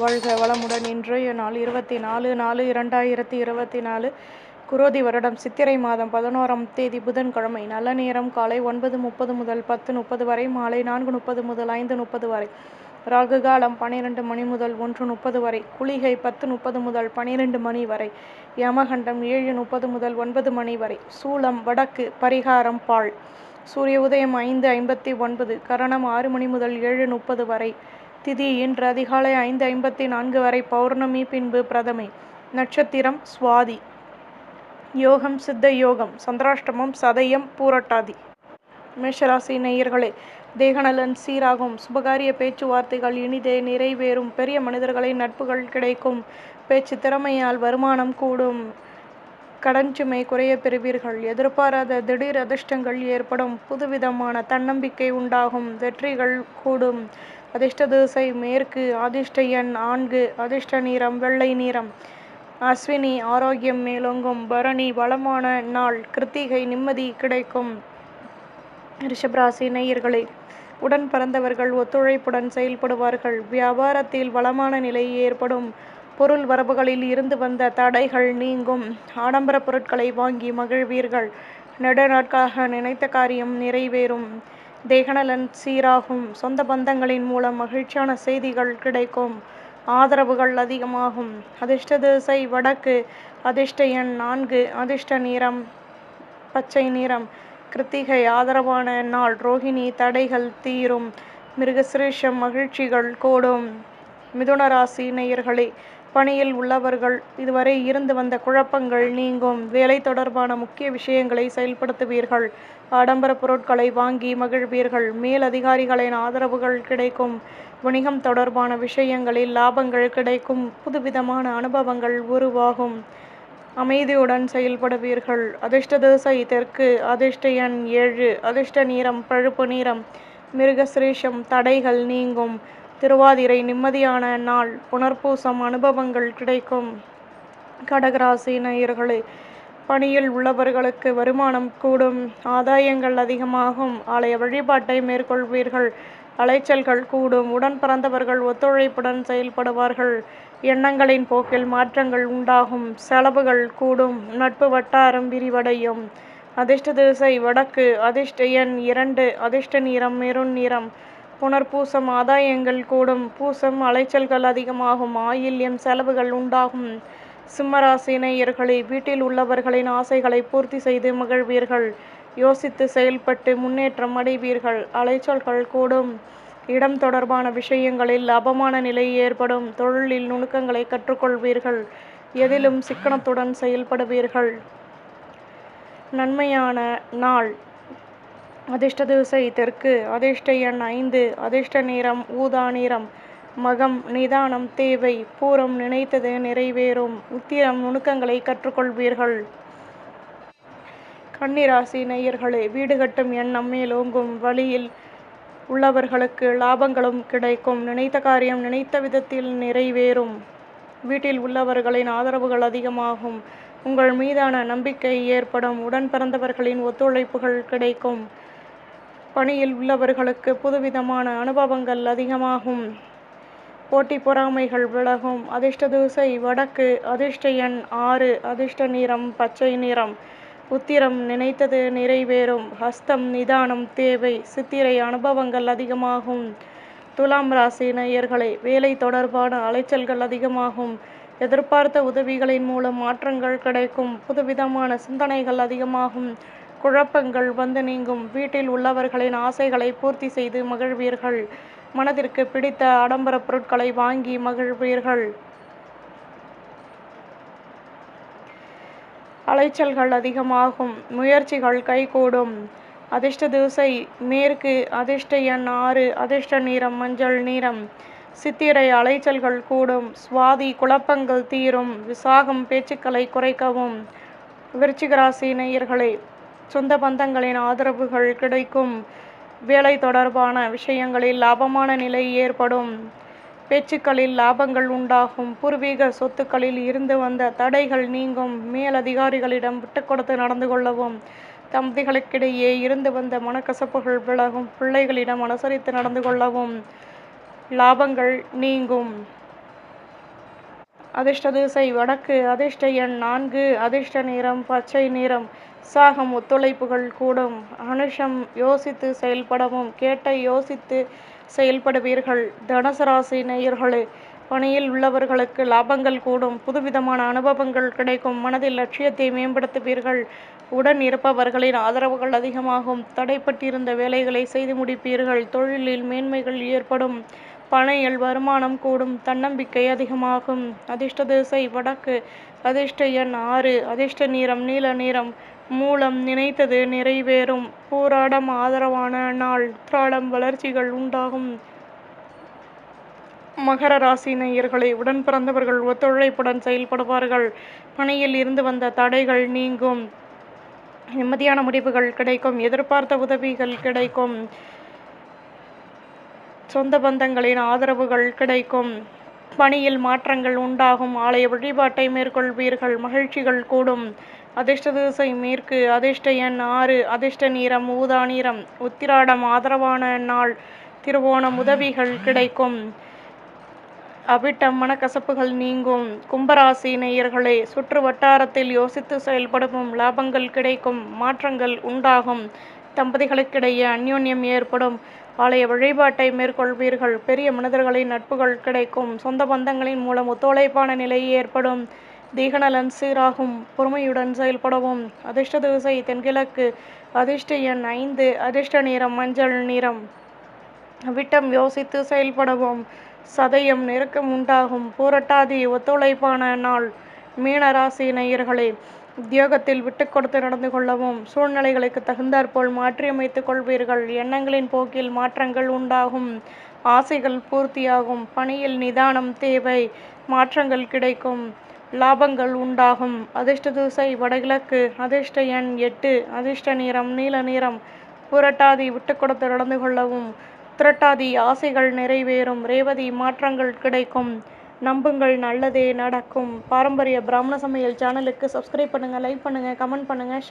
வாழ்க வளமுடன். இன்றைய நாள் இருபத்தி நாலு நாலு இரண்டாயிரத்தி இருபத்தி நாலு குரோதி வருடம். சித்திரை மாதம் பதினோராம் தேதி புதன்கிழமை. நல்ல நேரம் காலை ஒன்பது முப்பது முதல் பத்து முப்பது வரை மாலை நான்கு முப்பது முதல் ஐந்து முப்பது வரை ராகு காலம் பனிரெண்டு மணி முதல் ஒன்று முப்பது வரை குளிகை பத்து முப்பது முதல் பனிரெண்டு மணி வரை யமகண்டம் ஏழு முப்பது முதல் ஒன்பது மணி வரை சூளம் வடக்கு பரிகாரம் பால். சூரிய உதயம் ஐந்து ஐம்பத்தி ஒன்பது கரணம் ஆறு மணி முதல் ஏழு முப்பது வரை திதி இன்று அதிகாலை ஐந்து ஐம்பத்தி நான்கு வரை பௌர்ணமி பின்பு பிரதமை. நட்சத்திரம் சுவாதி. யோகம் சித்த யோகம். சந்திராஷ்டமம் சதயம் பூரட்டாதி. மேஷராசி நேயர்களே தேகநலன் சீராகும். சுபகாரிய பேச்சுவார்த்தைகள் இனிதே நிறைவேறும். பெரிய மனிதர்களின் நட்புகள் கிடைக்கும். பேச்சு திறமையால் வருமானம் கூடும். கடன் சுமை குறைய பெறுவீர்கள். எதிர்பாராத திடீர் அதிர்ஷ்டங்கள் ஏற்படும். புதுவிதமான தன்னம்பிக்கை உண்டாகும். வெற்றிகள் கூடும். அதிர்ஷ்ட திசை மேற்கு. அதிர்ஷ்ட எண் நான்கு. அதிர்ஷ்ட நிறம் வெள்ளை நிறம். அஸ்வினி ஆரோக்கியம் மேலோங்கும். பரணி வளமான நாள். கிருத்திகை நிம்மதி கிடைக்கும். ரிஷபராசி நேயர்களே உடன் பிறந்தவர்கள் ஒத்துழைப்புடன் செயல்படுவார்கள். வியாபாரத்தில் வளமான நிலை ஏற்படும். பொருள் வரவுகளில் இருந்து வந்த தடைகள் நீங்கும். ஆடம்பர பொருட்களை வாங்கி மகிழ்வீர்கள். நெடுநாட்களாக நினைத்த காரியம் நிறைவேறும். தேகநலன் சீராகும். சொந்த பந்தங்களின் மூலம் மகிழ்ச்சியான செய்திகள் கிடைக்கும். ஆதரவுகள் அதிகமாகும். அதிர்ஷ்ட திசை வடக்கு அதிர்ஷ்ட எண் நான்கு அதிர்ஷ்ட நிறம் பச்சை நிறம். கிருத்திகை ஆதரவான நாள். ரோஹிணி தடைகள் தீரும். மிருகசிரேஷம் மகிழ்ச்சிகள் கூடும். மிதுன ராசி நேயர்களே பணியில் உள்ளவர்கள் இதுவரை இருந்து வந்த குழப்பங்கள் நீங்கும். வேலை தொடர்பான முக்கிய விஷயங்களை செயல்படுத்துவீர்கள். ஆடம்பர பொருட்களை வாங்கி மகிழ்வீர்கள். மேல் அதிகாரிகளின் ஆதரவுகள் கிடைக்கும். வணிகம் தொடர்பான விஷயங்களில் லாபங்கள் கிடைக்கும். புதுவிதமான அனுபவங்கள் உருவாகும். அமைதியுடன் செயல்படுவீர்கள். அதிர்ஷ்ட திசை தெற்கு அதிர்ஷ்ட எண் ஏழு அதிர்ஷ்ட நிறம் பழுப்பு நிறம் மிருகசிரேஷம் தடைகள் நீங்கும். திருவாதிரை நிம்மதியான நாள் புனர்பூசம் அனுபவங்கள் கிடைக்கும். கடகராசி நேயர்களே பணியில் உள்ளவர்களுக்கு வருமானம் கூடும் ஆதாயங்கள் அதிகமாகும் ஆலய வழிபாட்டை மேற்கொள்வீர்கள் அலைச்சல்கள் கூடும் உடன் பிறந்தவர்கள் ஒத்துழைப்புடன் செயல்படுவார்கள் எண்ணங்களின் போக்கில் மாற்றங்கள் உண்டாகும் செலவுகள் கூடும் நட்பு வட்டாரம் விரிவடையும். அதிர்ஷ்ட திசை வடக்கு அதிர்ஷ்ட எண் இரண்டு அதிர்ஷ்ட நிறம் மெருண் நிறம் புனர்பூசம் ஆதாயங்கள் கூடும். பூசம் அலைச்சல்கள் அதிகமாகும். ஆயில்யம் செலவுகள் உண்டாகும். சிம்மராசி வீட்டில் உள்ளவர்களின் ஆசைகளை பூர்த்தி செய்து மகிழ்வீர்கள். யோசித்து செயல்பட்டு முன்னேற்றம் அடைவீர்கள். அலைச்சல்கள் கூடும். இடம் தொடர்பான விஷயங்களில் அபமான நிலை ஏற்படும். தொழிலில் நுணுக்கங்களை கற்றுக்கொள்வீர்கள். எதிலும் சிக்கனத்துடன் செயல்படுவீர்கள். நன்மையான நாள். அதிர்ஷ்ட திசை தெற்கு அதிர்ஷ்ட எண் ஐந்து அதிர்ஷ்ட நிறம் ஊதா நிறம் மகம் நிதானம் தேவை பூரம் நினைத்தது நிறைவேறும் உத்திரம் நுணுக்கங்களை கற்றுக்கொள்வீர்கள். கன்னிராசி நேயர்களே வீடு கட்டும் எண்ணம் மேலோங்கும் வழியில் உள்ளவர்களுக்கு லாபங்களும் கிடைக்கும் நினைத்த காரியம் நினைத்த விதத்தில் நிறைவேறும். வீட்டில் உள்ளவர்களின் ஆதரவுகள் அதிகமாகும் உங்கள் மீதான நம்பிக்கை ஏற்படும் உடன் பிறந்தவர்களின் ஒத்துழைப்புகள் கிடைக்கும். பணியில் உள்ளவர்களுக்கு புதுவிதமான அனுபவங்கள் அதிகமாகும். போட்டி பொறாமைகள் விலகும். அதிர்ஷ்ட திசை வடக்கு அதிர்ஷ்ட எண் ஆறு அதிர்ஷ்ட நிறம் பச்சை நிறம். உத்திரம் நினைத்தது நிறைவேறும். ஹஸ்தம் நிதானம் தேவை. சித்திரை அனுபவங்கள் அதிகமாகும். துலாம் ராசி நேயர்களை வேலை தொடர்பான அலைச்சல்கள் அதிகமாகும். எதிர்பார்த்த உதவிகளின் மூலம் மாற்றங்கள் கிடைக்கும். புதுவிதமான சிந்தனைகள் அதிகமாகும். குழப்பங்கள் வந்து நீங்கும். வீட்டில் உள்ளவர்களின் ஆசைகளை பூர்த்தி செய்து மகிழ்வீர்கள். மனதிற்கு பிடித்த ஆடம்பர பொருட்களை வாங்கி மகிழ்வீர்கள். அலைச்சல்கள் அதிகமாகும். முயற்சிகள் கைகூடும். அதிர்ஷ்ட திசை மேற்கு அதிர்ஷ்ட எண் ஆறு அதிர்ஷ்ட நீரம் மஞ்சள் நீரம் சித்திரை அலைச்சல்கள் கூடும். சுவாதி குழப்பங்கள் தீரும். விசாகம் பேச்சுக்களை குறைக்கவும். விருச்சிகராசி நேயர்களே சொந்த பந்தங்களின் ஆதரவுகள் கிடைக்கும். வேலை தொடர்பான விஷயங்களில் லாபமான நிலை ஏற்படும். பேச்சுக்களில் லாபங்கள் உண்டாகும். பூர்வீக சொத்துக்களில் இருந்து வந்த தடைகள் நீங்கும். மேலதிகாரிகளிடம் விட்டு கொடுத்து நடந்து கொள்ளவும். தம்பதிகளுக்கிடையே இருந்து வந்த மனக்கசப்புகள் விலகும். பிள்ளைகளிடம் அனுசரித்து நடந்து கொள்ளவும். லாபங்கள் நீங்கும். அதிர்ஷ்ட திசை வடக்கு அதிர்ஷ்ட எண் நான்கு அதிர்ஷ்ட நிறம் பச்சை நிறம் சாகம் ஒத்துழைப்புகள் கூடும். அனுஷம் யோசித்து செயல்படவும் கேட்டை யோசித்து செயல்படுவீர்கள். தனுசு ராசி நேயர்களே பணியில் உள்ளவர்களுக்கு லாபங்கள் கூடும். புதுவிதமான அனுபவங்கள் கிடைக்கும். மனதில் லட்சியத்தை மேம்படுத்துவீர்கள். உடன் இருப்பவர்களின் ஆதரவுகள் அதிகமாகும். தடைப்பட்டிருந்த வேலைகளை செய்து முடிப்பீர்கள். தொழிலில் மேன்மைகள் ஏற்படும். பணியில் வருமானம் கூடும் தன்னம்பிக்கை அதிகமாகும். அதிர்ஷ்ட திசை வடக்கு அதிர்ஷ்ட எண் ஆறு அதிர்ஷ்ட நிறம் நீல நிறம் மூலம் நினைத்தது நிறைவேறும். போராடம் ஆதரவான நாள் உத்ராடம் வளர்ச்சிகள் உண்டாகும். மகர ராசி நேயர்களை உடன் பிறந்தவர்கள் ஒத்துழைப்புடன் செயல்படுவார்கள். பணியில் இருந்து வந்த தடைகள் நீங்கும். நிம்மதியான முடிவுகள் கிடைக்கும் எதிர்பார்த்த உதவிகள் கிடைக்கும். சொந்த பந்தங்களின் ஆதரவுகள் கிடைக்கும். பணியில் மாற்றங்கள் உண்டாகும். ஆலய வழிபாட்டை மேற்கொள்வீர்கள். மகிழ்ச்சிகள் கூடும். அதிர்ஷ்ட திசை மேற்கு அதிர்ஷ்ட எண் ஆறு அதிர்ஷ்ட நிறம் ஊதா நிறம் உத்திராடம் ஆதரவான நாள் திருவோணம் உதவிகள் கிடைக்கும். அவிட்டம் மனக்கசப்புகள் நீங்கும். கும்பராசி நேயர்களே சுற்று வட்டாரத்தில் யோசித்து செயல்படவும் லாபங்கள் கிடைக்கும். மாற்றங்கள் உண்டாகும். தம்பதிகளுக்கிடையே அந்யோன்யம் ஏற்படும். ஆலய வழிபாட்டை மேற்கொள்வீர்கள். பெரிய மனிதர்களின் நட்புகள் கிடைக்கும். சொந்த பந்தங்களின் மூலம் ஒத்துழைப்பான நிலை ஏற்படும். தீகநலன் சீராகும். பொறுமையுடன் செயல்படவும். அதிர்ஷ்ட திசை தென்கிழக்கு. அதிர்ஷ்ட எண் ஐந்து. அதிர்ஷ்ட நிறம் மஞ்சள் நிறம். விட்டம் யோசித்து செயல்படவும். சதயம் நெருக்கம் உண்டாகும். பூரட்டாதி ஒத்துழைப்பான நாள். மீனராசி நேயர்களே உத்தியோகத்தில் விட்டு கொடுத்து நடந்து கொள்ளவும் சூழ்நிலைகளுக்கு தகுந்தாற்போல் மாற்றியமைத்துக் கொள்வீர்கள். எண்ணங்களின் போக்கில் மாற்றங்கள் உண்டாகும். ஆசைகள் பூர்த்தியாகும். பணியில் நிதானம் தேவை மாற்றங்கள் கிடைக்கும். லாபங்கள் உண்டாகும். அதிர்ஷ்ட தூசை வடகிழக்கு. அதிர்ஷ்ட எண் எட்டு. அதிர்ஷ்ட நிறம் நீல நிறம். புரட்டாதி விட்டு கொடுத்து நடந்து கொள்ளவும். திரட்டாதி ஆசைகள் நிறைவேறும். ரேவதி மாற்றங்கள் கிடைக்கும். நம்புங்கள் நல்லதே நடக்கும். பாரம்பரிய பிராமண சமையல் சேனலுக்கு சப்ஸ்கிரைப் பண்ணுங்கள் லைக் பண்ணுங்கள் கமெண்ட் பண்ணுங்கள்